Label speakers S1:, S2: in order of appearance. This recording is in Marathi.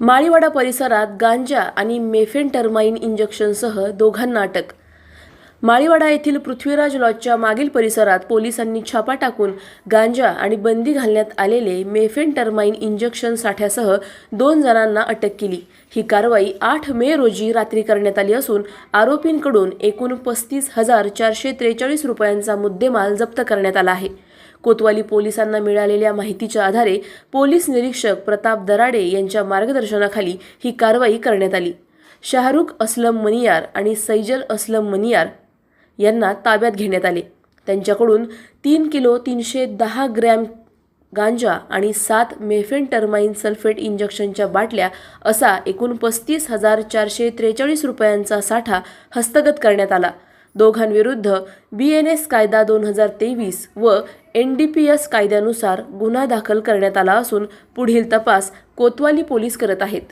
S1: माळीवाडा परिसरात गांजा आणि मेफेन टर्माईन इंजेक्शनसह दोघांना अटक. माळीवाडा येथील पृथ्वीराज लॉजच्या मागील परिसरात पोलिसांनी छापा टाकून गांजा आणि बंदी घालण्यात आलेले मेफेन टर्माईन इंजेक्शन साठ्यासह दोन जणांना अटक केली. ही कारवाई आठ मे रोजी रात्री करण्यात आली असून आरोपींकडून एकूण पस्तीस हजार चारशे त्रेचाळीस रुपयांचा मुद्देमाल जप्त करण्यात आला आहे. कोतवाली पोलिसांना मिळालेल्या माहितीच्या आधारे पोलीस निरीक्षक प्रताप दराडे यांच्या मार्गदर्शनाखाली ही कारवाई करण्यात आली. शाहरुख असलम मनियार आणि सैजल असलम मनियार यांना ताब्यात घेण्यात आले. त्यांच्याकडून तीन किलो तीनशे दहा ग्रॅम गांजा आणि सात मेफेन टर्माइन सल्फेट इंजेक्शनच्या बाटल्या असा एकूण पस्तीस हजार चारशे त्रेचाळीस रुपयांचा साठा हस्तगत करण्यात आला. दोघांविरुद्ध बी एन एस कायदा दोन हजार तेवीस व एन डी पी एस कायद्यानुसार गुन्हा दाखल करण्यात आला असून पुढील तपास कोतवाली पोलीस करत आहेत.